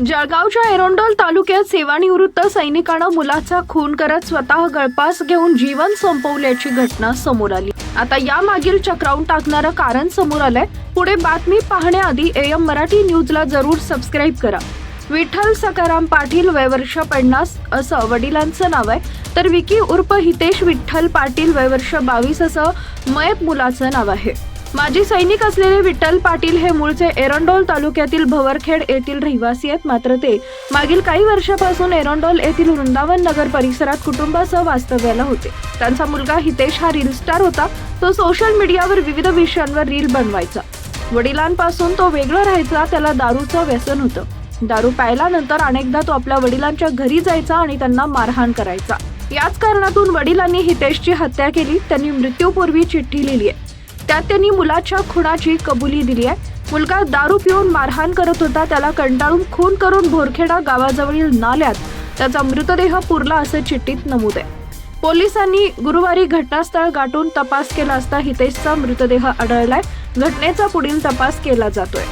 जळगावच्या एरोंडोल तालुक्यात सेवानिवृत्त सैनिकानं मुलाचा खून करत स्वतः गळपास घेऊन जीवन संपवल्याची घटना समोर आली. आता यामागील चक्रावून टाकणारं कारण समोर आलंय. पुढे बातमी पाहण्याआधी एम मराठी न्यूजला जरूर सबस्क्राईब करा. विठ्ठल सकाराम पाटील वयवर्ष पन्नास असं वडिलांचं नाव आहे. तर विकी उर्फ हितेश विठ्ठल पाटील वयवर्ष बावीस असं मयत मुलाचं नाव आहे. माजी सैनिक असलेले विठ्ठल पाटील हे मूळचे एरंडोल तालुक्यातील भवरखेड येथील रहिवासी आहेत. मात्र ते मागील काही वर्षापासून एरंडोल येथील वृंदावन नगर परिसरात कुटुंबासह वास्तव्याला होते. त्यांचा मुलगा हितेश हा रील स्टार होता. तो सोशल मीडियावर विविध विषयांवर रील बनवायचा. वडिलांपासून तो वेगळं राहायचा. त्याला दारूचं व्यसन होतं. दारू प्यायल्यानंतर अनेकदा तो आपल्या वडिलांच्या घरी जायचा आणि त्यांना मारहाण करायचा. याच कारणातून वडिलांनी हितेशची हत्या केली. त्यांनी मृत्यूपूर्वी चिठ्ठी लिहिली आहे. त्यात त्यांनी मुलाच्या खुनाची कबुली दिली आहे. मुलगा दारू पिऊन मारहाण करत होता त्याला कंटाळून खून करून भोरखेडा गावाजवळील नाल्यात त्याचा मृतदेह पुरला असं चिठ्ठीत नमूद आहे. पोलिसांनी गुरुवारी घटनास्थळ गाठून तपास केला असता हितेशचा मृतदेह आढळलाय. घटनेचा पुढील तपास केला जातोय.